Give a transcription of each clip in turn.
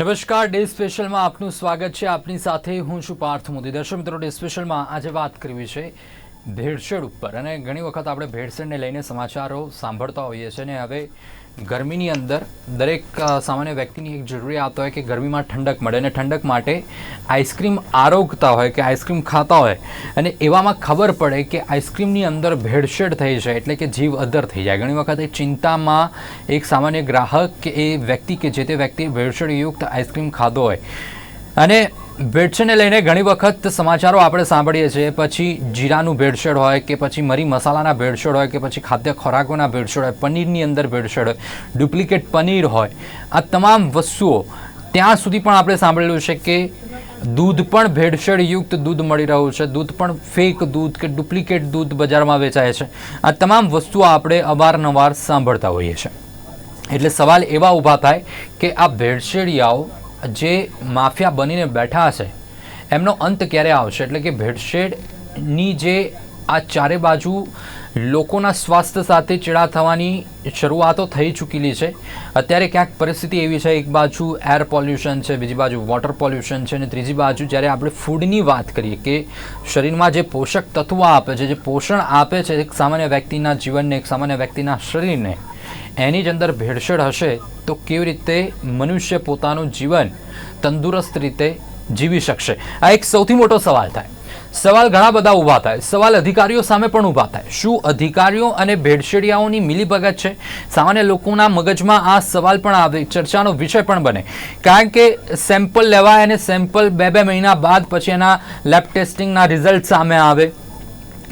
નમસ્કાર, ડે સ્પેશિયલમાં આપનું સ્વાગત છે. આપની સાથે હું છું પાર્થ મોદી. દર્શક મિત્રો, ડે સ્પેશિયલમાં આજે વાત કરવી છે ભેળસેળ ઉપર. અને ઘણી વખત આપણે ભેળસેળને લઈને સમાચારો સાંભળતા હોઈએ છીએ અને હવે ગરમીની અંદર દરેક સામાન્ય વ્યક્તિની એક જરૂરિયાત હોય કે ગરમીમાં ઠંડક મળે અને ઠંડક માટે આઈસ્ક્રીમ આરોગતા હોય કે આઈસ્ક્રીમ ખાતા હોય. અને એવામાં ખબર પડે કે આઈસ્ક્રીમની અંદર ભેળસેળ થઈ જાય એટલે કે જીવ અધર થઈ જાય. ઘણી વખત એ ચિંતામાં એક સામાન્ય ગ્રાહક કે એ વ્યક્તિ કે જે તે વ્યક્તિએ ભેળસેળયુક્ત આઈસ્ક્રીમ ખાધો હોય. અને ભેળસેળને લઈને ઘણી વખત સમાચારો આપણે સાંભળીએ છીએ. પછી જીરાનું ભેળસેળ હોય કે પછી મરી મસાલાના ભેળસેળ હોય કે પછી ખાદ્ય ખોરાકોના ભેળસેળ હોય, પનીરની અંદર ભેળસેળ હોય, ડુપ્લિકેટ પનીર હોય, આ તમામ વસ્તુઓ ત્યાં સુધી પણ આપણે સાંભળેલું છે કે દૂધ પણ ભેળસેળયુક્ત દૂધ મળી રહ્યું છે. દૂધ પણ ફેક દૂધ કે ડુપ્લિકેટ દૂધ બજારમાં વેચાય છે. આ તમામ વસ્તુઓ આપણે અવારનવાર સાંભળતા હોઈએ છીએ. એટલે સવાલ એવા ઊભા થાય કે આ ભેળસેળિયાઓ જે માફિયા બનીને બેઠા છે એમનો અંત ક્યારે આવશે? એટલે કે ભેળસેળની જે આ ચારે બાજુ લોકોના સ્વાસ્થ્ય સાથે ચેડા થવાની શરૂઆતો થઈ ચૂકેલી છે. અત્યારે ક્યાંક પરિસ્થિતિ એવી છે, એક બાજુ એર પોલ્યુશન છે, બીજી બાજુ વોટર પોલ્યુશન છે અને ત્રીજી બાજુ જ્યારે આપણે ફૂડની વાત કરીએ કે શરીરમાં જે પોષક તત્વો આપે છે, જે પોષણ આપે છે એક સામાન્ય વ્યક્તિના જીવનને, એક સામાન્ય વ્યક્તિના શરીરને એની જ અંદર ભેળસેળ હશે તો કેવી રીતે મનુષ્ય પોતાનું જીવન તંદુરસ્ત રીતે જીવી શકશે? આ એક સૌથી મોટો સવાલ થાય. સવાલ ઘણા બધા ઊભા થાય. સવાલ અધિકારીઓ સામે પણ ઊભા થાય. શું અધિકારીઓ અને ભેળસેડિયાઓની મિલીભગત છે? સામાન્ય લોકોના મગજમાં આ સવાલ પણ આવે, ચર્ચાનો વિષય પણ બને. કારણ કે સેમ્પલ લેવાય અને સેમ્પલ બે બે મહિના બાદ પછી એના લેબ ટેસ્ટિંગના રિઝલ્ટ સામે આવે.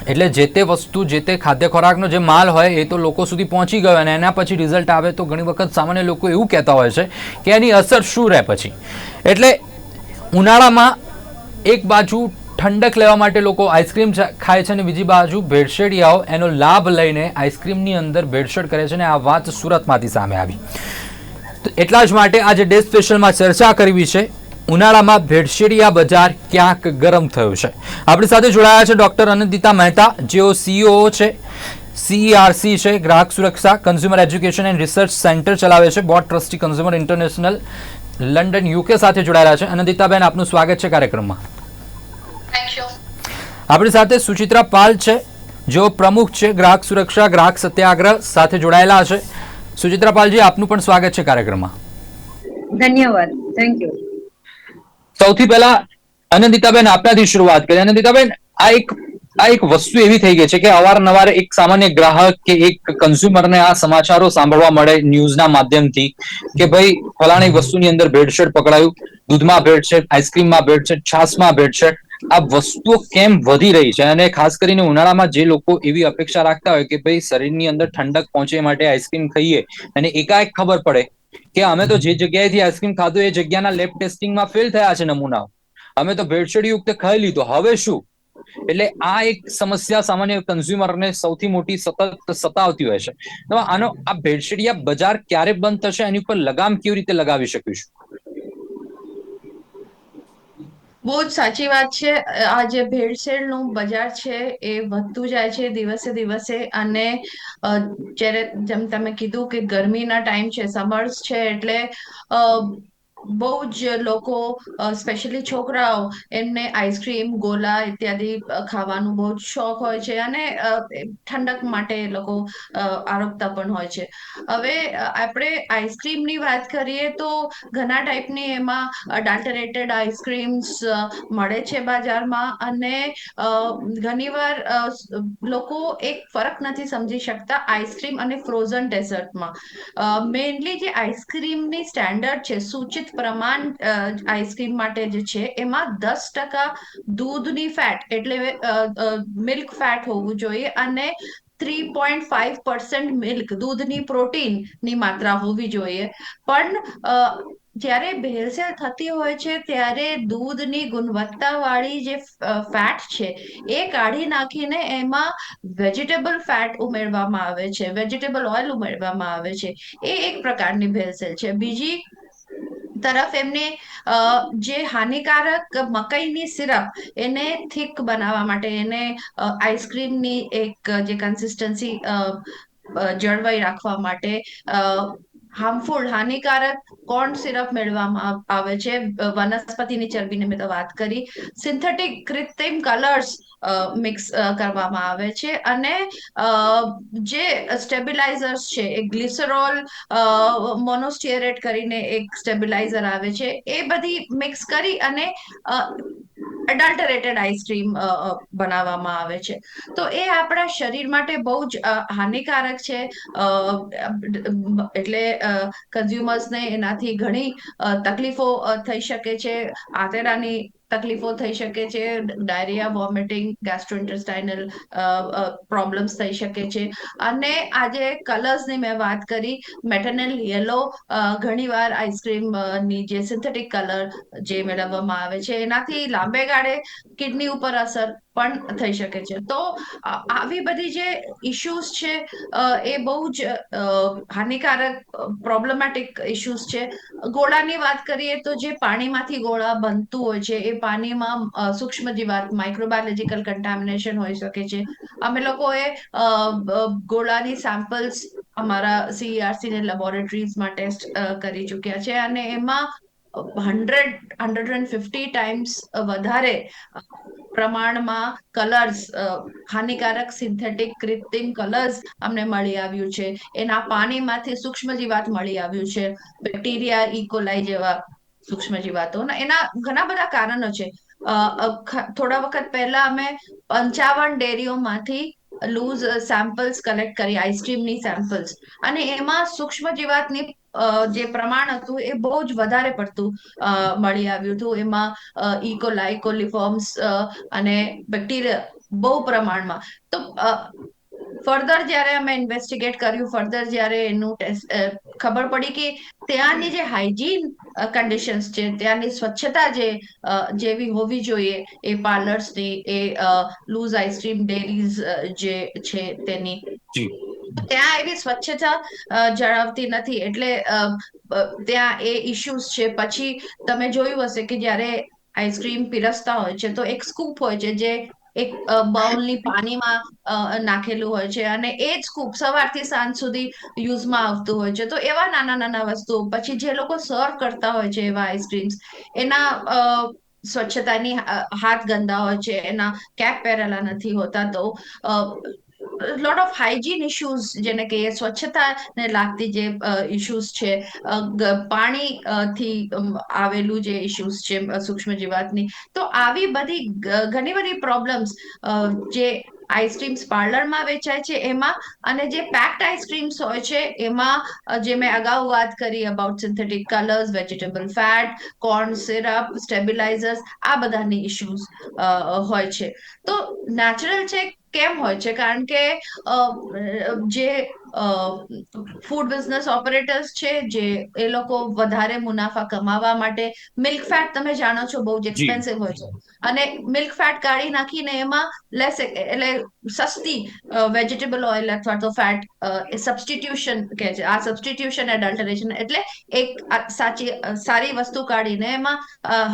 એટલે જે તે વસ્તુ, જે તે ખાદ્ય ખોરાકનો જે માલ હોય એ તો લોકો સુધી પહોંચી ગયો અને એના પછી રિઝલ્ટ આવે તો ઘણી વખત સામાન્ય લોકો એવું કહેતા હોય છે કે એની અસર શું રહે પછી. એટલે ઉનાળામાં એક બાજુ ઠંડક લેવા માટે લોકો આઈસ્ક્રીમ ખાય છે અને બીજી બાજુ ભેળસેડિયાઓ એનો લાભ લઈને આઈસ્ક્રીમની અંદર ભેળસેળ કરે છે અને આ વાત સુરતમાંથી સામે આવી. તો એટલા જ માટે આજે ડે સ્પેશિયલમાં ચર્ચા કરવી છે. ઉનાળામાં ભેળસેડિયા બજાર ક્યાંક ગરમ થયું છે. આપણી સાથે જોડાયા છે ડોક્ટર અનંતિતા મહેતા જેઓ સીઓ છે સીઈઆરસી છે ગ્રાહક સુરક્ષા consumer education and research centre ચલાવે છે board trustee consumer international London UK સાથે જોડાયેલા છે. અનંતિતાબેન આપનું સ્વાગત છે કાર્યક્રમમાં. આપણી સાથે સુચિત્રા પાલ છે જેઓ પ્રમુખ છે ગ્રાહક સુરક્ષા ગ્રાહક સત્યાગ્રહ સાથે જોડાયેલા છે. સુચિત્રા પાલજી આપનું પણ સ્વાગત છે કાર્યક્રમમાં. ધન્યવાદ. થેન્ક યુ સૌથી પહેલા આનંદિતાબેન આપનાથી શરૂઆત કરી. આનંદિતાબેન આ એક આ એક વસ્તુ એવી થઈ ગઈ છે કે અવારનવાર એક સામાન્ય ગ્રાહક કે એક કન્ઝ્યુમરને આ સમાચારો સાંભળવા મળે ન્યૂઝના માધ્યમથી કે ભાઈ ફલાણી વસ્તુની અંદર ભેળસેળ પકડાયું, દૂધમાં ભેળસેળ, આઈસ્ક્રીમમાં ભેળસેળ, છાશમાં ભેળસેળ. આ વસ્તુઓ કેમ વધી રહી છે? અને ખાસ કરીને ઉનાળામાં જે લોકો એવી અપેક્ષા રાખતા હોય કે ભાઈ શરીરની અંદર ઠંડક પહોંચે માટે આઈસ્ક્રીમ ખાઈએ અને એકાએક ખબર પડે કે અમે તો જે જગ્યાએથી આઈસ્ક્રીમ ખાધું એ જગ્યાના લેબ ટેસ્ટિંગમાં ફેલ થયા છે નમૂનાઓ. અમે તો ભેળસેળયુક્ત ખાઈ લીધો. હવે શું? એટલે આ એક સમસ્યા સામાન્ય કન્ઝ્યુમરને સૌથી મોટી સતત સતાવતી હોય છે. તો આનો આ ભેળસેળિયા બજાર ક્યારે બંધ થશે? એની ઉપર લગામ કેવી રીતે લગાવી શકીશું? બહુ જ સાચી વાત છે. આ જે ભેળસેળનું બજાર છે એ વધતું જાય છે દિવસે દિવસે અને જ્યારે જેમ તમે કીધું કે ગરમીના ટાઈમ છે સમર્સ છે એટલે અ, બહુ જ લોકો સ્પેશિયલી છોકરાઓ, એમને આઈસ્ક્રીમ ગોલા ઇત્યાદિ ખાવાનું બહુ જ શોખ હોય છે અને ઠંડક માટે એ લોકો આરોગતા પણ હોય છે. હવે આપણે આઈસ્ક્રીમની વાત કરીએ તો ઘણા ટાઈપની એમાં અડાલ્ટરેટેડ આઈસ્ક્રીમ્સ મળે છે બજારમાં અને ઘણીવાર લોકો એક ફરક નથી સમજી શકતા આઈસ્ક્રીમ અને ફ્રોઝન ડેઝર્ટમાં મેઇનલી જે આઈસ્ક્રીમની સ્ટેન્ડર્ડ છે, સૂચિત પ્રમાણ અ, આઈસ્ક્રીમ માટે જે છે એમાં દસ ટકા દૂધની ફેટ એટલે મિલ્ક ફેટ હોવું જોઈએ અને three point five percent milk દૂધની પ્રોટીનની માત્રા હોવી જોઈએ. પણ જ્યારે ભેળસેળ થતી હોય છે ત્યારે દૂધની ગુણવત્તાવાળી જે ફેટ છે એ કાઢી નાખીને એમાં વેજીટેબલ ફેટ ઉમેરવામાં આવે છે વેજીટેબલ ઓઇલ ઉમેરવામાં આવે છે. એ એક પ્રકારની ભેળસેળ છે. બીજી તરફ એમને જે હાનિકારક મકાઈની સિરપ એને થીક બનાવવા માટે એને આઈસ્ક્રીમની એક જે કન્સિસ્ટન્સી જળવાઈ રાખવા માટે હાર્મફુલ હાનિકારક કોર્ન સિરપ મેળવવામાં આવે છે. વનસ્પતિની ચરબીની મેં તો વાત કરી. સિન્થેટિક કૃત્રિમ કલર્સ મિક્સ કરવામાં આવે છે. અને જે સ્ટેબિલાઇઝર્સ છે, એ ગ્લિસરોલ મોનોસ્ટિયરેટ કરીને એક સ્ટેબિલાઇઝર આવે છે. એ બધી મિક્સ કરી અને અડલ્ટરેટેડ આઈસ્ક્રીમ બનાવવામાં આવે છે. તો એ આપણા શરીર માટે બહુ જ હાનિકારક છે. એટલે કન્ઝ્યુમર્સને એનાથી ઘણી તકલીફો થઈ શકે છે. આંતરડાની તકલીફો થઈ શકે છે, ડાયરિયા, વોમિટિંગ ગેસ્ટ્રોઇન્ટેસ્ટાઇનલ પ્રોબ્લેમ્સ થઈ શકે છે. અને આજે કલર્સની મેં વાત કરી મેટર્નલ યલો ઘણીવાર આઈસ્ક્રીમની જે સિન્થેટિક કલર જે મેળવવામાં આવે છે, એનાથી લાંબે ગાળે કિડની ઉપર અસર પણ થઈ શકે છે. તો આવી બધી જે ઇશ્યુઝ છે એ બહુ જ હાનિકારક પ્રોબ્લેમેટિક ઇશ્યુઝ છે. ગોળાની વાત કરીએ તો જે પાણીમાંથી ગોળા બનતું હોય છે, એ પાણીમાં સૂક્ષ્મ જીવાત માઇક્રોબાયોલોજીકલ કન્ટામિનેશન હોઈ શકે છે. અમે લોકોએ ગોળાની સેમ્પલ્સ અમારા સીઆરસી ને લેબોરેટરીઝમાં ટેસ્ટ કરી ચૂક્યા છે. અને એમાં hundred hundred and fifty times વધારે પ્રમાણમાં કલર્સ હાનિકારક સિન્થેટિક કૃત્રિમ કલર્સ અમને મળી આવ્યું છે. એના પાણીમાંથી સૂક્ષ્મ જીવાત મળી આવ્યું છે. બેક્ટેરિયા ઇકોલાઈ જેવા સૂક્ષ્મ જીવાતો એના ઘણા બધા કારણો છે. થોડા વખત પહેલા અમે પંચાવન ડેરીઓમાંથી લૂઝ સેમ્પલ્સ કલેક્ટ કરી આઈસ્ક્રીમની સેમ્પલ્સ. અને એમાં સૂક્ષ્મ જીવાતની જે પ્રમાણ હતું એ બહુ જ વધારે પડતું મળી આવ્યું હતું. એમાં ઇકોલાઈ કોલિફોર્મ્સ અને બેક્ટેરિયા બહુ પ્રમાણમાં. તો ફર્ધર જ્યારે અમે ઇન્વેસ્ટિગેટ કર્યું, ફર્ધર જ્યારે એનું ખબર પડી કે ત્યાંની જે હાઇજીન કન્ડિશન્સ છે ત્યાંની સ્વચ્છતા જે જેવી હોવી જોઈએ એ પાર્લર્સની એ લૂઝ આઈસ્ક્રીમ ડેરીઝ જે છે તેની. ત્યાં એવી સ્વચ્છતા અ, જાળવતી નથી. એટલે ત્યાં એ ઇશ્યુઝ છે. પછી તમે જોયું હશે કે જ્યારે આઈસ્ક્રીમ પીરસતા હોય છે તો એક સ્કૂપ હોય છે જે એક બાઉલની પાણીમાં નાખેલું હોય છે અને એ જ કૂપ સવારથી સાંજ સુધી યુઝમાં આવતું હોય છે. તો એવા નાના નાના વસ્તુઓ, પછી જે લોકો સર્વ કરતા હોય છે એવા આઈસ્ક્રીમ્સ એના સ્વચ્છતાની હાથ ગંદા હોય છે, એના કેપ પહેરેલા નથી હોતા તો લોટ ઓફ હાઇજીન ઇશ્યુઝ જેને કહીએ સ્વચ્છતાને લાગતી જે ઇશ્યુઝ છે પાણી થી આવેલું જે ઇશ્યુઝ છે સૂક્ષ્મ જીવાતની તો આવી બધી ઘણી બધી પ્રોબ્લેમ્સ જે આઈસ્ક્રીમ્સ પાર્લરમાં વેચાય છે એમાં, અને જે પેક્ડ આઈસ્ક્રીમ્સ હોય છે એમાં જે મેં અગાઉ વાત કરી about synthetic colours vegetable fat corn syrup stabilisers આ બધાની ઇશ્યુઝ હોય છે. તો નેચરલ છે કેમ હોય છે? કારણ કે જે ફૂડ બિઝનેસ ઓપરેટર્સ છે જે એ લોકો વધારે મુનાફા કમાવા માટે મિલ્ક ફેટ તમે જાણો છો બહુ જ એક્સપેન્સિવ હોય છે. અને મિલ્ક ફેટ કાઢી નાખીને એમાં લેસ એટલે સસ્તી વેજીટેબલ ઓઇલ અથવા તો ફેટ એ સબસ્ટિટ્યુશન કહે છે. આ સબસ્ટિટ્યુશન એડલ્ટરેશન એટલે એક સાચી સારી વસ્તુ કાઢીને એમાં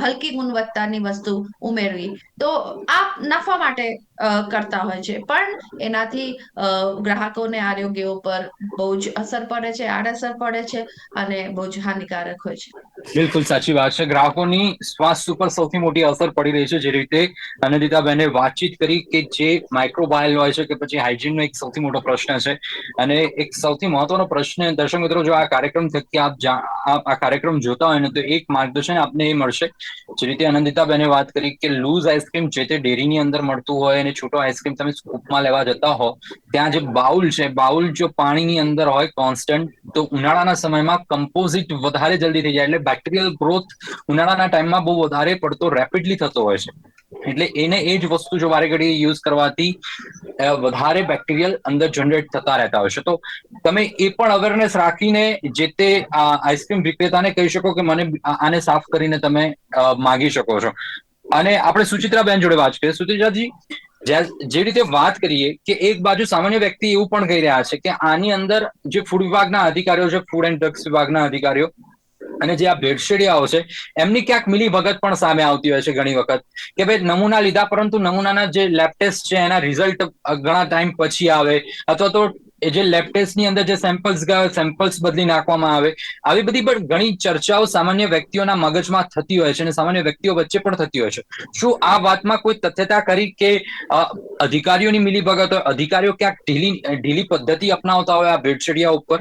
હલકી ગુણવત્તાની વસ્તુ ઉમેરવી. તો આ નફા માટે કરતા હોય છે. પણ એનાથી ગ્રાહકોને આરોગ્ય ઉપર બહુ જ અસર પડે છે, આડઅસર પડે છે અને બહુ જ હાનિકારક હોય છે. બિલકુલ સાચી વાત છે. ગ્રાહકોની સ્વાસ્થ્ય ઉપર સૌથી મોટી અસર પડી રહી છે જે રીતે અનંતિતાબેને વાતચીત કરી કે જે માઇક્રોબાયલ હોય છે કે પછી હાઇજીનનો એક સૌથી મોટો પ્રશ્ન છે. અને એક સૌથી મહત્વનો પ્રશ્ન દર્શક મિત્રો, જો આ કાર્યક્રમ થકી આપ આ કાર્યક્રમ જોતા હોય ને તો એક માર્ગદર્શન આપને એ મળશે. જે રીતે અનંતિતાબેને વાત કરી કે લૂઝ આઈસ્ક્રીમ જે તે ડેરીની અંદર મળતું હોય અને છોટો આઈસ્ક્રીમ તમે સ્કૂપમાં લેવા જતા હો, ત્યાં જે બાઉલ છે, બાઉલ જો પાણીની અંદર હોય કોન્સ્ટન્ટ તો ઉનાળાના સમયમાં કમ્પોઝિટ વધારે જલ્દી થઈ જાય. એટલે બેક્ટેરિયલ ગ્રોથ ઉનાળાના ટાઈમમાં બહુ વધારે પડતો રેપિડલી થતો હોય છે. એટલે એને એ જ વસ્તુ જો વારે ઘડી યુઝ કરવાથી વધારે બેક્ટેરિયલ અંદર જનરેટ થતા રહેતા હોય છે. તો તમે એ પણ અવેરનેસ રાખીને જે તે આઈસ્ક્રીમ વિક્રેતાને કહી શકો કે મને આને સાફ કરીને તમે માગી શકો છો. અને આપણે સુચિત્રાબેન જોડે વાત કરીએ. સુચિત્રાજી જે રીતે વાત કરીએ કે એક બાજુ સામાન્ય વ્યક્તિ એવું પણ કહી રહ્યા છે કે આની અંદર જે ફૂડ વિભાગના અધિકારીઓ છે ફૂડ એન્ડ ડ્રગ્સ વિભાગના અધિકારીઓ અને જે આ ભેળસેડિયાઓ છે, એમની ક્યાંક મિલી ભગત પણ સામે આવતી હોય છે ઘણી વખત કે ભાઈ નમૂના લીધા, પરંતુ નમૂનાના જે લેબ ટેસ્ટ છે, એના રિઝલ્ટ ઘણા ટાઈમ પછી આવે અથવા તો એ જે લેબ ટેસ્ટની અંદર જે સેમ્પલ્સ ગયા સેમ્પલ્સ બદલી નાખવામાં આવે, આવી બધી પણ ઘણી ચર્ચાઓ સામાન્ય વ્યક્તિઓના મગજમાં થતી હોય છે અને સામાન્ય વ્યક્તિઓ વચ્ચે પણ થતી હોય છે. શું આ વાતમાં કોઈ તથ્યતા કરી કે અધિકારીઓની મિલીભગત હોય? અધિકારીઓ ક્યાંક ઢીલી ઢીલી પદ્ધતિ અપનાવતા હોય આ ભેળસેડિયા ઉપર?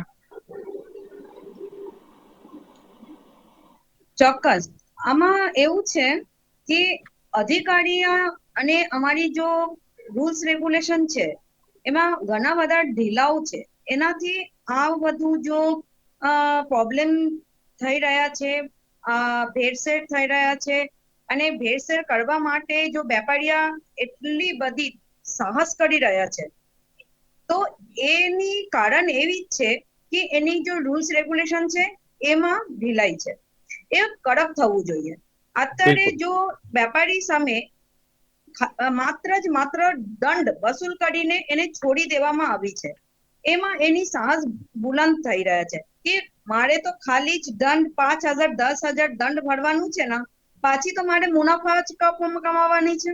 ચોક્કસ. આમાં એવું છે કે અધિકારી અને અમારી જો રૂલ્સ રેગ્યુલેશન છે એમાં ઘણા બધા ઢીલાઓ છે. એનાથી આ બધું જો પ્રોબ્લેમ થઈ રહ્યા છે ભેળસેળ થઈ રહ્યા છે અને ભેળસેળ કરવા માટે જો વેપારીયા એટલી બધી સાહસ કરી રહ્યા છે. તો એની કારણ એવી જ છે કે એની જો રૂલ્સ રેગ્યુલેશન છે એમાં ઢીલાઈ છે. એ કડક થવું જોઈએ. અત્યારે જો વેપારી સામે માત્ર જ માત્ર દંડ વસૂલ કરીને એને છોડી દેવામાં આવી છે. એમાં એની સાહસ બુલંદ થઈ રહ્યા છે કે મારે તો ખાલી જ દંડ પાંચ હજાર દસ હજાર દંડ ભરવાનું છે ને પાછી તો મારે મુનાફા જ કમાવાની છે.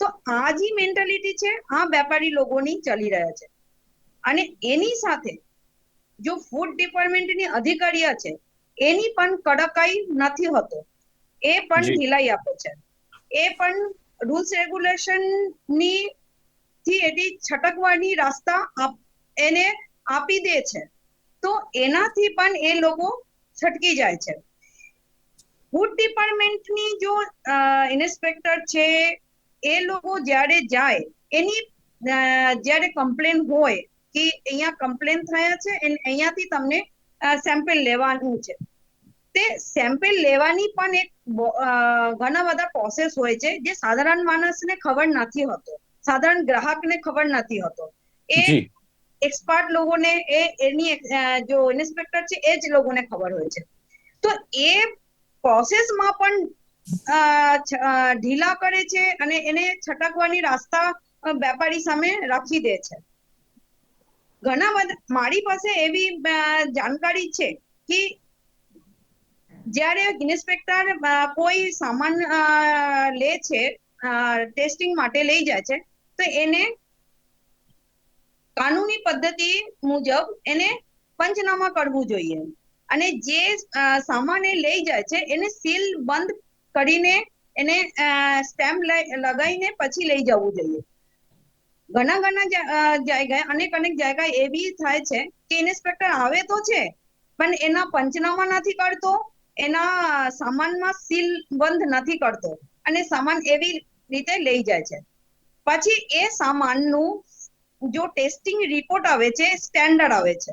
તો આ જે મેન્ટાલિટી છે આ વેપારી લોકોની ચાલી રહ્યા છે. અને એની સાથે જો ફૂડ ડિપાર્ટમેન્ટની અધિકારીઓ છે એની પણ કડકાઈ નથી હોતો. એ પણ. ઢીલાઈ આપે છે. એ પણ રૂલ્સ રેગ્યુલેશનની થી એની છટકવાની રસ્તા એને આપી દે છે. તો એનાથી પણ એ લોકો છટકી જાય છે. ફૂડ ડિપાર્ટમેન્ટની જો ઇન્સ્પેક્ટર છે, એ લોકો જ્યારે જાય, એની જ્યારે કમ્પ્લેન હોય કે અહીંયા કમ્પ્લેન થયા છે અને અહીંયાથી તમને સેમ્પલ લેવાનું છે. તે સેમ્પલ લેવાની પણ એક ઘણા બધા પ્રોસેસ હોય છે જે સાધારણ માણસને ખબર નથી હોતો. સાધારણ ગ્રાહકને ખબર નથી હોતો. એ એક્સપર્ટ લોકોને એ એની જો ઇન્સ્પેક્ટર છે એ જ લોકોને ખબર હોય છે. તો એ પ્રોસેસમાં પણ ઢીલા કરે છે અને એને છટકવાની રાસ્તા વેપારી સામે રાખી દે છે. ઘણા બધા મારી પાસે એવી જાણકારી છે કે જ્યારે ઇન્સ્પેક્ટર કોઈ સામાન લે છે ટેસ્ટિંગ માટે લઈ જાય છે, તો એને કાનૂની પદ્ધતિ મુજબ એને પંચનામા કરવું જોઈએ. અને જે સામાન એ લઈ જાય છે, એને સીલ બંધ કરીને એને સ્ટેમ્પ લગાવીને પછી લઈ જવું જોઈએ. ઘણા ઘણા જા- અનેક અનેક જાયગા એવી થાય છે કે ઇન્સ્પેક્ટર આવે તો છે, પણ એના પંચનામા નથી કરતો એના સામાનમાં સીલ બંધ નથી કરતો અને સામાન એવી રીતે લઈ જાય છે. પછી એ સામાનનું જો ટેસ્ટિંગ રિપોર્ટ આવે છે સ્ટેન્ડર્ડ આવે છે.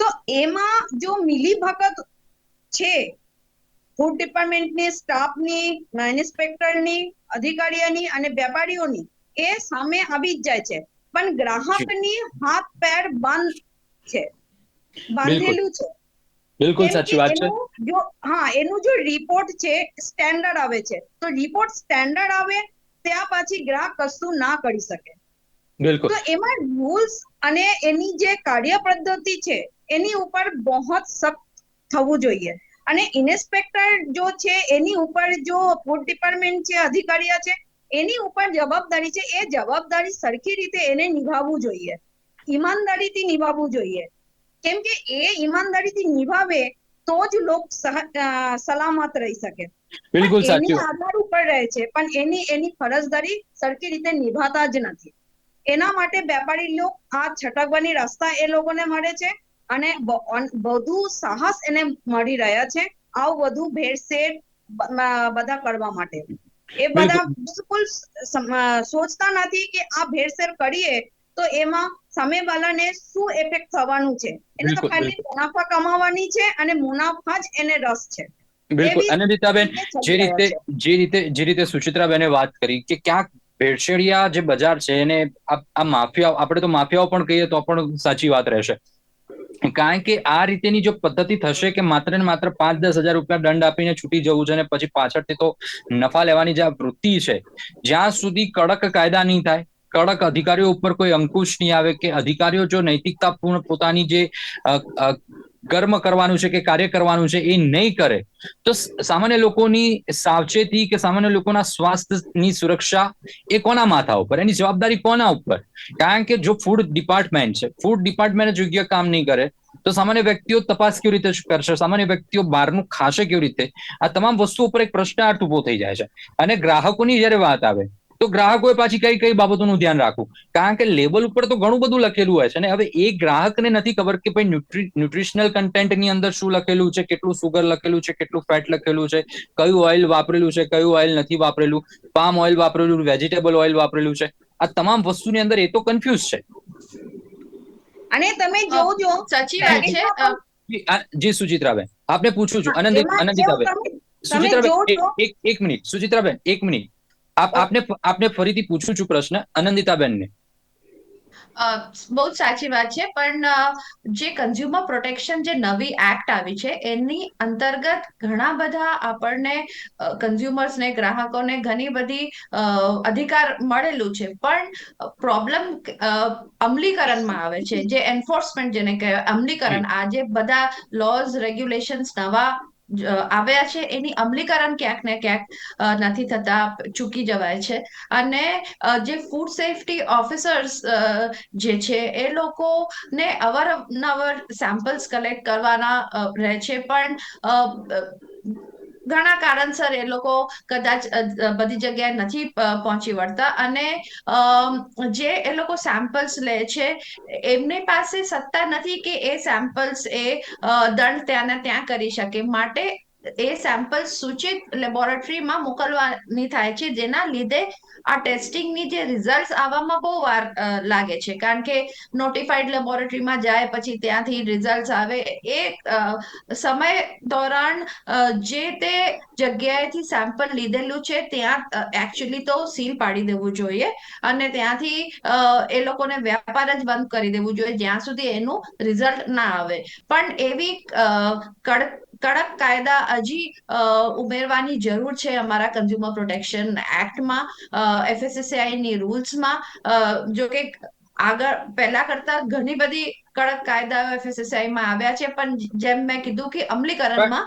તો એમાં જો મિલીભગત છે ફૂડ ડિપાર્ટમેન્ટની સ્ટાફની ઇન્સ્પેક્ટરની અધિકારીઓની અને વેપારીઓની એ સામે આવી જ જાય છે. પણ ગ્રાહકની હાથ પેર બંધ છે. બાંધેલું છે. બિલકુલ સાચી વાત છે. જો હા એનું જો રિપોર્ટ છે સ્ટેન્ડર્ડ આવે છે. તો રિપોર્ટ સ્ટેન્ડર્ડ આવે ત્યાં પછી ગ્રાહક કશું ના કરી શકે. બિલકુલ. તો એમાં રૂલ્સ અને એની જે કાર્ય પદ્ધતિ છે એની ઉપર બહુ સખ્ત થવું જોઈએ. અને ઇન્સ્પેક્ટર જો છે એની ઉપર જો ફૂડ ડિપાર્ટમેન્ટ છે અધિકારીઓ છે એની ઉપર જવાબદારી છે એ જવાબદારી સરખી રીતે એને નિભાવવું જોઈએ. ઈમાનદારીથી નિભાવવું જોઈએ. કેમ કે એ ઈમાનદારીથી નિભાવે તો જ લોક સલામત રહી શકે. બિલકુલ એની આધાર ઉપર રહે છે પણ એની એની ફરજદારી સરખી રીતે નિભાતા જ નથી. એના માટે વેપારી લોકો આ છટકવાની રસ્તા એ લોકોને મળે છે અને વધુ સાહસ એને મળી રહ્યા છે આવું વધુ ભેળસેળ બધા કરવા માટે. એ બધા બિલકુલ સોચતા નથી કે આ ભેળસેળ કરીએ તો એમાં સામેવાળાને શું ઇફેક્ટ થવાનું છે? એને તો ખાલી મુનાફા કમાવાની છે અને મુનાફા જ એને રસ છે. બિલકુલ. અને રીતાબેન જે રીતે જે રીતે જે રીતે સુચિત્રાબેને વાત કરી કે ક્યાંક ભેળસેડિયા જે બજાર છે એને આ આ માફિયાઓ આપણે તો માફિયાઓ પણ કહીએ તો પણ સાચી વાત રહેશે. કારણ કે આ રીતેની જો પદ્ધતિ થશે કે માત્ર ને માત્ર પાંચ દસ હજાર રૂપિયા દંડ આપીને છૂટી જવું છે અને પછી પાછળથી તો નફા લેવાની જે આ વૃત્તિ છે જ્યાં સુધી કડક કાયદા નહીં થાય કડક અધિકારીઓ ઉપર કોઈ અંકુશ નહીં આવે કે અધિકારીઓ જો નૈતિકતાપૂર્ણ પોતાની જે કર્મ કરવાનું છે કે કાર્ય કરવાનું છે એ નહીં કરે, તો સામાન્ય લોકોની સાવચેતી કે સામાન્ય લોકોના સ્વાસ્થ્યની સુરક્ષા એ કોના માથા ઉપર? એની જવાબદારી કોના ઉપર? કારણ કે જો ફૂડ ડિપાર્ટમેન્ટ છે, ફૂડ ડિપાર્ટમેન્ટ યોગ્ય કામ નહીં કરે, તો સામાન્ય વ્યક્તિઓ તપાસ કેવી રીતે કરશે? સામાન્ય વ્યક્તિઓ બહારનું ખાશે કેવી રીતે? આ તમામ વસ્તુ ઉપર એક પ્રશ્નાર્થ ઊભો થઈ જાય છે. અને ગ્રાહકોની જ્યારે વાત આવે તો ગ્રાહકોએ પાછી કઈ કઈ બાબતોનું ધ્યાન રાખવું? કારણ કે લેબલ ઉપર તો ઘણું બધું લખેલું હોય છે ને. હવે એ ગ્રાહકને નથી ખબર કે ભાઈ ન્યુટ્રિશનલ કન્ટેન્ટની અંદર શું લખેલું છે કેટલું સુગર લખેલું છે કેટલું ફેટ લખેલું છે કયું ઓઇલ વાપરેલું છે કયું ઓઇલ નથી વાપરેલું પામ ઓઇલ વાપરેલું વેજીટેબલ ઓઇલ વાપરેલું છે. આ તમામ વસ્તુની અંદર એ તો કન્ફ્યુઝ છે. અને તમે જોજો સાચી વાત છે. જી, સુચિત્રાબેન આપને પૂછું છું આનંદિત એમાં આનંદિતાબેન. સુચિત્રાબેન એક- એક મિનિટ સુચિત્રાબેન એક મિનિટ. આપને આપને ફરીથી પૂછું છું પ્રશ્ન આનંદિતાબેનને બહુ જ સાચી વાત છે પણ જે કન્ઝ્યુમર પ્રોટેક્શન જે નવી એક્ટ આવી છે એની અંતર્ગત ઘણા બધા આપણને કન્ઝ્યુમર્સને ગ્રાહકોને ઘણી બધી અધિકાર મળેલું છે પણ પ્રોબ્લેમ અમલીકરણમાં આવે છે જે એન્ફોર્સમેન્ટ જેને કહેવાય અમલીકરણ આ જે બધા લોઝ રેગ્યુલેશન્સ નવા આવ્યા છે. એની અમલીકરણ ક્યાંક ને ક્યાંક નથી થતા, ચૂકી જવાય છે. અને જે ફૂડ સેફ્ટી ઓફિસર્સ જે છે, એ લોકોને અવારનવાર સેમ્પલ્સ કલેક્ટ કરવાના રહે છે. પણ ઘણા કારણસર એ લોકો કદાચ બધી જગ્યાએ નથી પહોંચી વળતા. અને જે એ લોકો સેમ્પલ્સ લે છે, એમની પાસે સત્તા નથી કે એ સેમ્પલ્સ એ દંડ ત્યાં ને ત્યાં કરી શકે. માટે એ સેમ્પલ સૂચિત લેબોરેટરીમાં મોકલવાની થાય છે, જેના લીધે આ ટેસ્ટિંગની જે રિઝલ્ટ આવવામાં બહુ વાર લાગે છે. કારણ કે નોટિફાઈડ લેબોરેટરીમાં જાય પછી ત્યાંથી રિઝલ્ટ આવે. એ સમય દોરાન જે તે જગ્યાએથી સેમ્પલ લીધેલું છે, ત્યાં એકચ્યુઅલી તો સીલ પાડી દેવું જોઈએ અને ત્યાંથી એ લોકોને વ્યાપાર જ બંધ કરી દેવું જોઈએ જ્યાં સુધી એનું રિઝલ્ટ ના આવે. પણ એવી કડક કડક કાયદા હજી ઉમેરવાની જરૂર છે અમારા કન્ઝ્યુમર પ્રોટેક્શન એક્ટમાં એફએસએસઆઈ ની રૂલ્સમાં. જો કે આગળ પહેલા કરતા ઘણી બધી કડક કાયદાઓ એફએસએસઆઈ માં આવ્યા છે પણ જેમ મેં કીધું કે અમલીકરણમાં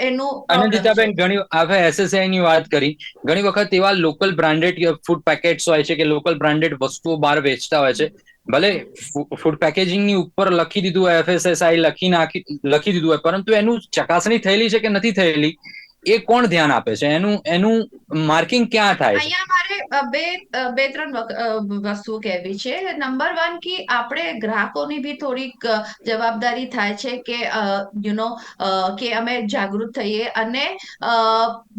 એનું અનંતિતાબેન ઘણી આપણે એસએસઆઈ ની વાત કરી. ઘણી વખત એવા લોકલ બ્રાન્ડેડ ફૂડ પેકેટ્સ હોય છે કે લોકલ બ્રાન્ડેડ વસ્તુઓ બહાર વેચતા હોય છે. ભલે ફૂડ પેકેજિંગની ઉપર લખી દીધું હોય એફએસએસઆઈ લખી નાખી, લખી દીધું હોય, પરંતુ એનું ચકાસણી થયેલી છે કે નથી થયેલી, એ કોણ ધ્યાન આપે છે? એનું એનું માર્કિંગ ક્યાં થાય અહીંયા મારે બે બે, ત્રણ વસ્તુ કહેવી છે. નંબર વન કે આપણે ગ્રાહકોની બી થોડીક જવાબદારી થાય છે કે યુ નો કે અમે જાગૃત થઈએ અને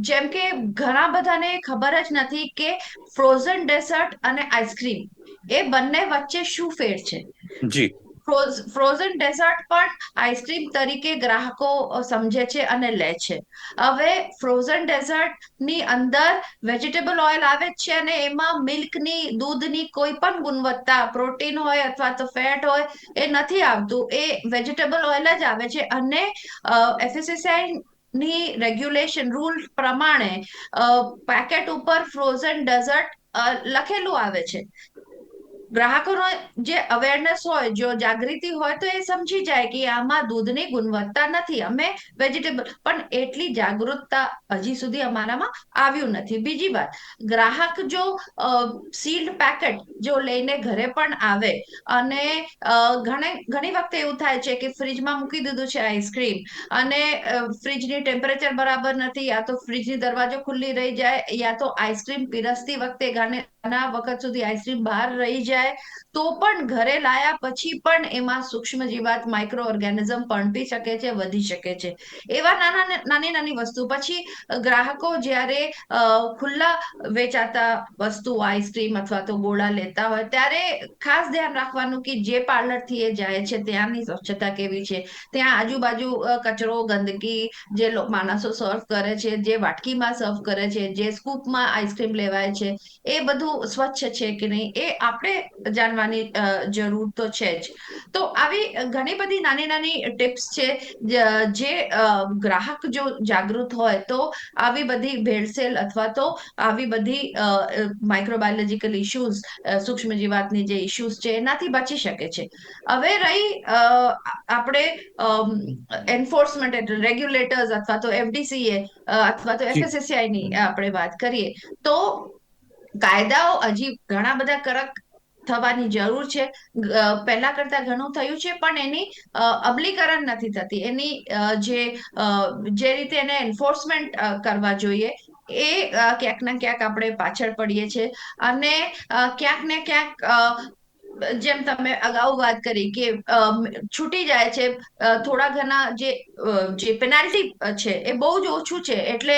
જેમ કે ઘણા બધાને ખબર જ નથી કે ફ્રોઝન ડેસર્ટ અને આઈસ્ક્રીમ એ બંને વચ્ચે શું ફેર છે? જી. ફ્રોઝન ડેઝર્ટ પણ આઈસ્ક્રીમ તરીકે ગ્રાહકો સમજે છે અને લે છે. હવે ફ્રોઝન ડેઝર્ટની અંદર વેજીટેબલ ઓઇલ આવે છે અને એમાં મિલ્કની દૂધની કોઈ પણ ગુણવત્તા પ્રોટીન હોય અથવા તો ફેટ હોય એ નથી આવતું. એ વેજીટેબલ ઓઇલ જ આવે છે અને એફએસએસઆઈ ની રેગ્યુલેશન રૂલ પ્રમાણે પેકેટ ઉપર ફ્રોઝન ડેઝર્ટ લખેલું આવે છે. ગ્રાહકોનો જે અવેરનેસ હોય, જો જાગૃતિ હોય, તો એ સમજી જાય કે આમાં દૂધની ગુણવત્તા નથી. અમે વેજીટેબલ પણ એટલી જાગૃતતા હજી સુધી અમારામાં આવ્યું નથી. બીજી વાત, ગ્રાહક જો સીલ્ડ પેકેટ જો લઈને ઘરે પણ આવે અને ઘણે, ઘણી વખતે એવું થાય છે કે ફ્રીજમાં મૂકી દીધું છે આઈસ્ક્રીમ અને ફ્રીજની ટેમ્પરેચર બરાબર નથી, યા તો ફ્રીજની દરવાજો ખુલ્લી રહી જાય, યા તો આઈસ્ક્રીમ પીરસતી વખતે ઘણા વખત સુધી આઈસ્ક્રીમ બહાર રહી જાય. તો પણ ઘરે લાયા પછી પણ એમાં સૂક્ષ્મ જીવાત માઇક્રો ઓર્ગેનિઝમ પણપી શકે છે, વધી શકે છે. એવા નાના નાની નાની વસ્તુ. પછી ગ્રાહકો જ્યારે ખુલ્લા વેચાતા વસ્તુ આઈસ્ક્રીમ અથવા તો ગોળા લેતા હોય, ત્યારે ખાસ ધ્યાન રાખવાનું કે જે પાર્લરથી એ જાય છે, ત્યાંની સ્વચ્છતા કેવી છે. ત્યાં આજુબાજુ કચરો, ગંદકી, જે માણસો સર્વ કરે છે, જે વાટકીમાં સર્વ કરે છે, જે સ્કૂપમાં આઈસ્ક્રીમ લેવાય છે, એ બધું સ્વચ્છ છે કે નહીં? એ આપણે જાણવાની જરૂર તો છે જ તો આવી ઘણી બધી નાની નાની ટિપ્સ છે જે ગ્રાહક જો જાગૃત હોય તો આવી બધી ભેળસેળ અથવા તો આવી બધી માઇક્રોબાયોલોજીકલ ઇશ્યુઝ સૂક્ષ્મ જીવાતની જે ઇશ્યુઝ છે એનાથી બચી શકે છે હવે રહી આપણે એન્ફોર્સમેન્ટ એટલે રેગ્યુલેટર્સ અથવા તો એફડીસીએ અથવા તો. એફએસએસઆઈ ની આપણે વાત કરીએ તો કાયદાઓ હજી ઘણા બધા કડક થવાની જરૂર છે. પહેલા કરતા ઘણું થયું છે, પણ એની અમલીકરણ નથી થતી. એની જે જે રીતે એને એન્ફોર્સમેન્ટ કરવા જોઈએ, એ ક્યાંક ને ક્યાંક આપણે પાછળ પડીએ છીએ. અને ક્યાંક ને ક્યાંક જેમ તમે અગાઉ વાત કરી કે છૂટી જાય છે થોડા ઘણા જે જે પેનાલ્ટી છે એ બહુ જ ઓછું છે. એટલે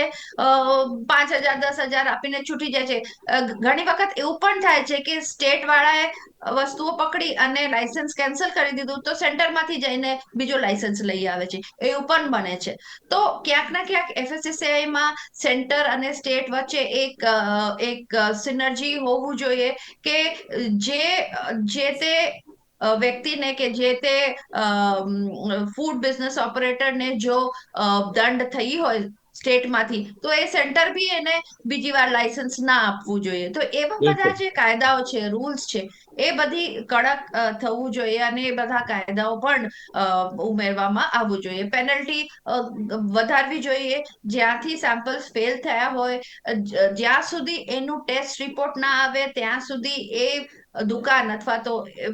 પાંચ હજાર, દસ હજાર આપીને છૂટી જાય છે. ઘણી વખત એવું પણ થાય છે કે સ્ટેટ વાળાએ વસ્તુઓ પકડી અને લાયસન્સ કેન્સલ કરી દીધું, તો સેન્ટરમાંથી જઈને બીજો લાયસન્સ લઈ આવે છે. એવું પણ બને છે. તો ક્યાંક ના ક્યાંક FSSAI માં સેન્ટર અને સ્ટેટ વચ્ચે એક એક સિનર્જી હોવું જોઈએ કે જે જે તે વ્યક્તિને કે જે તે ફૂડ બિઝનેસ ઓપરેટરને જો દંડ થઈ હોય સ્ટેટમાંથી. તો એ સેન્ટર બી એને બીજી વાર લાયસન્સ ના આપવું જોઈએ. તો એવા બધા જે કાયદાઓ છે રૂલ્સ છે એ બધી કડક થવું જોઈએ અને એ બધા કાયદાઓ પણ ઉમેરવામાં આવવું જોઈએ. પેનલ્ટી વધારવી જોઈએ. જ્યાંથી સેમ્પલ્સ ફેલ થયા હોય જ્યાં સુધી એનું ટેસ્ટ રિપોર્ટ ના આવે ત્યાં સુધી એ દુકાન અથવા તો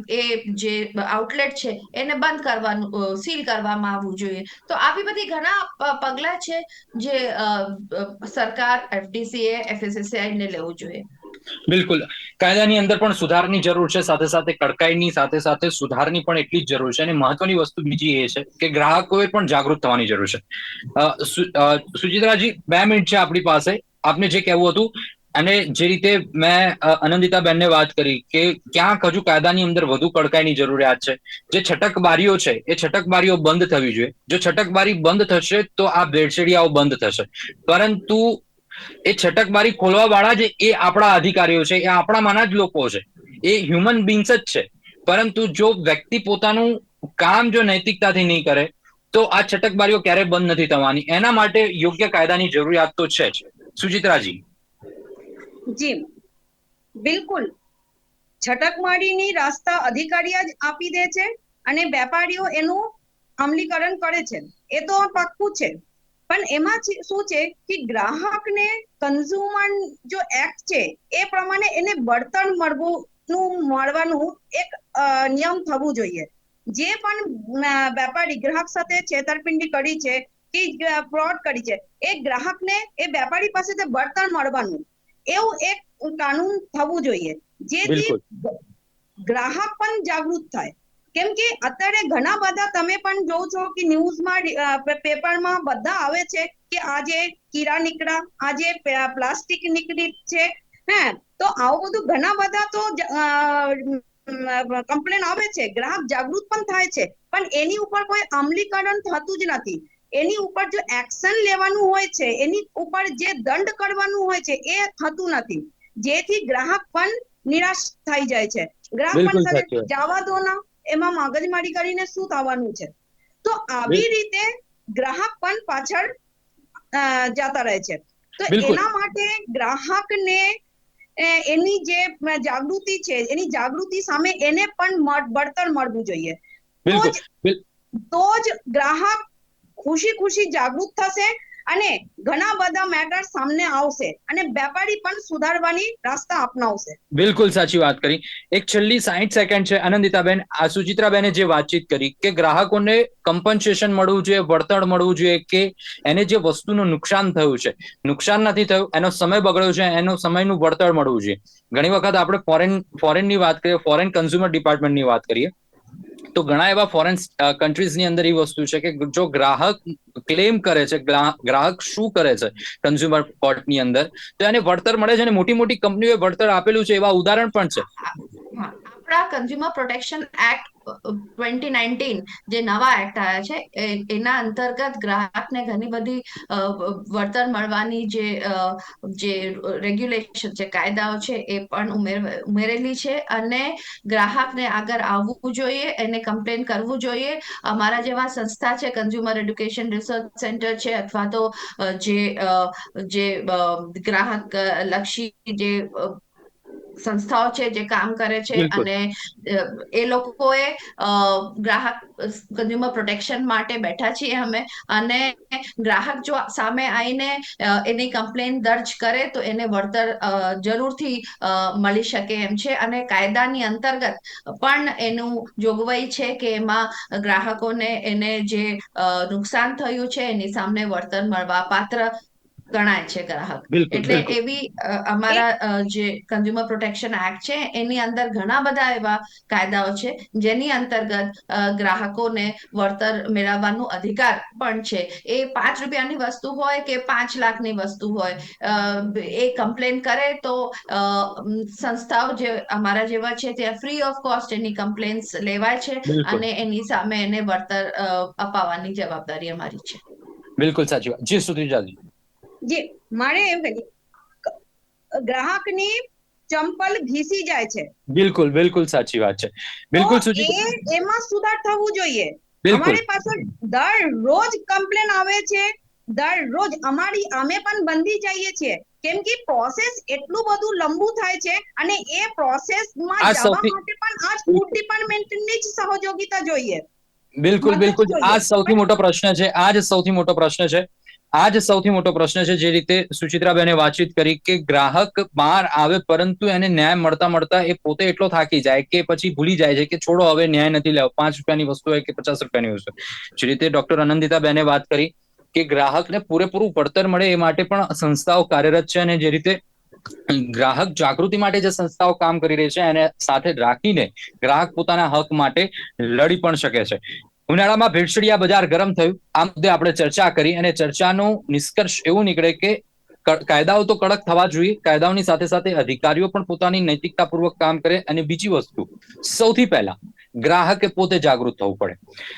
એ જે આઉટલેટ છે, એને બંધ કરવાનું સીલ કરવામાં આવવું જોઈએ. તો આવી બધી ઘણા પગલા છે જે સરકાર એફડીસીએ એફએસએસઆઈ ને લેવું જોઈએ. બિલકુલ. કાયદાની અંદર પણ સુધારની જરૂર છે, સાથે સાથે કડકાઈની, સાથે સાથે સુધારની પણ એટલી જ જરૂર છે. અને મહત્વની વસ્તુ બીજી એ છે કે ગ્રાહકોએ પણ જાગૃત થવાની જરૂર છે. સુચિત્રાજી, બે મિનિટ છે આપણી પાસે. આપને જે કહેવું હતું અને જે રીતે મેં અ, આનંદિતાબેનને વાત કરી કે ક્યાંક હજુ કાયદાની અંદર વધુ કડકાઈની જરૂરિયાત છે. જે છટકબારીઓ છે એ છટકબારીઓ બંધ થવી જોઈએ. જો છટકબારી બંધ થશે તો આ ભેળસેડિયાઓ બંધ થશે. પરંતુ એ છટકબારી ખોલવા વાળા જે એ આપણા અધિકારીઓ છે એ આપણામાંના જ લોકો છે. એ હ્યુમન બિંગ્સ જ છે. પરંતુ જો વ્યક્તિ પોતાનું કામ જો નૈતિકતાથી નહીં કરે તો આ છટકબારીઓ ક્યારેય બંધ નથી થવાની. એના માટે યોગ્ય કાયદાની જરૂરિયાત તો છે જ. સુચિત્રાજી. જી. બિલકુલ. છટકમારીની રાસ્તા અધિકારી જ આપી દે છે અને વેપારીઓ એનું અમલીકરણ કરે છે. એ તો પાક્કું છે. પણ એમાં શું છે કે ગ્રાહકને કન્ઝ્યુમર જો એક્ટ છે, એ પ્રમાણે એને વળતર મળવું નું, મળવાનું એક નિયમ થવું જોઈએ. જે પણ વેપારી ગ્રાહક સાથે છેતરપિંડી કરી છે, કે ફ્રોડ કરી છે, એ ગ્રાહકને, એ વેપારી પાસેથી વળતર મળવાનું. એવું એક કાનૂન થવું જોઈએ. જેથી ગ્રાહક પણ જાગૃત થાય. કેમ કે અત્યારે ઘણા બધા તમે પણ જોવો છો કે ન્યૂઝમાં પેપરમાં બધા આવે છે કે આજે કીરા નીકળા આજે પ્લાસ્ટિક નીકળી છે હે તો આવું બધું ઘણા બધા તો કમ્પ્લેન આવે છે. ગ્રાહક જાગૃત પણ થાય છે. પણ એની ઉપર કોઈ અમલીકરણ થતું જ નથી. એની ઉપર જો એક્શન લેવાનું હોય છે એની ઉપર જે દંડ કરવાનું હોય છે એ થતું નથી. જેથી ગ્રાહક પણ નિરાશ થઈ જાય છે. ગ્રાહક પણ. જવા દો ના એમાં મગજમારી કરીને શું થવાનું છે? તો આવી રીતે ગ્રાહક પણ પાછળ જતા રહે છે. તો એના માટે ગ્રાહકને એની જે જાગૃતિ છે એની જાગૃતિ સામે એને પણ બળતર મળવું જોઈએ. તો જ ગ્રાહક ખુશી ખુશી જાગૃત થશે અને ઘણા બધા મેટર સામે આવશે અને વેપારી પણ સુધારવાની રસ્તા અપનાવશે. બિલકુલ સાચી વાત કરી. એક છેલ્લી સાહીઠ સેકન્ડ છે, આનંદિતાબેન. આ સુચિત્રાબેને જે વાતચીત કરી કે ગ્રાહકોને કમ્પન્સેશન મળવું જોઈએ, વળતર મળવું જોઈએ કે એને જે વસ્તુનું નુકસાન થયું છે. નુકસાન નથી થયું, એનો સમય બગડ્યો છે, એનો સમયનું વળતર મળવું જોઈએ. ઘણી વખત આપણે ફોરેન ફોરેનની વાત કરીએ ફોરેન કન્ઝ્યુમર ડિપાર્ટમેન્ટની વાત કરીએ તો ઘણા એવા ફોરેન કન્ટ્રીઝની અંદર એ વસ્તુ છે કે જો ગ્રાહક ક્લેમ કરે છે ગ્રાહક શું કરે છે કન્ઝ્યુમર કોર્ટની અંદર, તો એને વળતર મળે છે અને મોટી મોટી કંપનીઓએ વળતર આપેલું છે એવા ઉદાહરણ પણ છે. આપણા consumer protection act twenty nineteen જે નવા એક્ટ આવ્યા છે એના અંતર્ગત ગ્રાહકને ઘણી બધી વળતર મળવાની જે જે રેગ્યુલેશન છે કાયદાઓ છે, એ પણ ઉમેરેલી છે અને ગ્રાહકને આગળ આવવું જોઈએ, એને કમ્પ્લેન કરવું જોઈએ. અમારા જેવા સંસ્થા છે કન્ઝ્યુમર એડ્યુકેશન રિસર્ચ સેન્ટર છે, અથવા તો જે જે ગ્રાહક લક્ષી જે સંસ્થાઓ છે જે કામ કરે છે અને એ લોકોએ ગ્રાહક કન્ઝ્યુમર પ્રોટેક્શન માટે બેઠા છીએ અમે. અને ગ્રાહક જો સામે આવીને એની કમ્પ્લેન દર્જ કરે તો એને વળતર જરૂરથી મળી શકે એમ છે. અને કાયદાની અંતર્ગત પણ એનું જોગવાઈ છે કે એમાં ગ્રાહકોને એને જે નુકસાન થયું છે એની સામે વળતર મળવા પાત્ર ગણાય છે ગ્રાહક. એટલે એવી અમારા જે કન્ઝ્યુમર પ્રોટેક્શન એક્ટ છે એની અંદર ઘણા બધા એવા કાયદાઓ છે જેની અંતર્ગત ગ્રાહકોને વળતર મેળવવાનો અધિકાર પણ છે. એ પાંચ રૂપિયાની વસ્તુ હોય કે પાંચ લાખની વસ્તુ હોય એ કમ્પ્લેન કરે તો સંસ્થાઓ જે અમારા જેવા છે ત્યાં free of cost any complaints લેવાય છે અને એની સામે એને વળતર અપાવવાની જવાબદારી અમારી છે. બિલકુલ સાચી વાત. જી સુધીરજાજી. જે મારે એમ ગ્રાહકની ચંપલ ઘીસી જાય છે. બિલકુલ બિલકુલ સાચી વાત છે. બિલકુલ સુજી એમાં સુધાર થવું જોઈએ. અમારી પાસે દરરોજ કમ્પ્લેન આવે છે દરરોજ અમારી અમે પણ બંધી જઈએ છીએ. કેમ કે પ્રોસેસ એટલું બધું લંબુ થાય છે અને એ પ્રોસેસમાં જવા માટે પણ આ ફૂડ ડિપાર્ટમેન્ટની જ સહયોગિતા જોઈએ. બિલકુલ બિલકુલ. આ સૌથી મોટો પ્રશ્ન છે આ જ સૌથી મોટો પ્રશ્ન છે. આ જ સૌથી મોટો પ્રશ્ન છે જે રીતે સુચિત્રાબેને વાતચીત કરી કે ગ્રાહક બહાર આવે પરંતુ એને ન્યાય મળતા મળતા એ પોતે એટલો થાકી જાય કે પછી ભૂલી જાય છે કે છોડો, હવે ન્યાય નથી લેવો. પાંચ રૂપિયાની વસ્તુ હોય કે પચાસ રૂપિયાની વસ્તુ જે રીતે ડોક્ટર આનંદિતાબેને વાત કરી કે ગ્રાહકને પૂરેપૂરું પડતર મળે એ માટે પણ સંસ્થાઓ કાર્યરત છે અને જે રીતે ગ્રાહક જાગૃતિ માટે જે સંસ્થાઓ કામ કરી રહી છે એને સાથે રાખીને ગ્રાહક પોતાના હક માટે લડી પણ શકે છે. ઉનાળામાં ભેળસેળિયા બજાર ગરમ થયું. આ મુદ્દે આપણે ચર્ચા કરી અને ચર્ચાનો નિષ્કર્ષ એવું નીકળે કે કાયદાઓ તો કડક થવા જોઈએ. કાયદાઓની સાથે સાથે અધિકારીઓ પણ પોતાની નૈતિકતાપૂર્વક કામ કરે અને બીજી વસ્તુ સૌથી પહેલા ગ્રાહકે પોતે જાગૃત થવું પડે.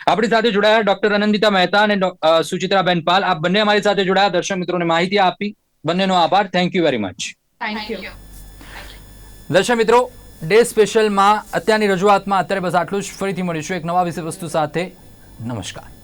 આપણી સાથે જોડાયા ડોક્ટર અનંદિતા મહેતા અને સુચિત્રાબેન પાલ. આ બંને અમારી સાથે જોડાયા. દર્શક મિત્રોને માહિતી આપી. બંનેનો આભાર. Thank you very much thank you દર્શક મિત્રો ડે સ્પેશિયલમાં અત્યારની રજૂઆતમાં અત્યારે બસ આટલું જ. ફરીથી મળીશું એક નવા વિષય વસ્તુ સાથે. નમસ્કાર.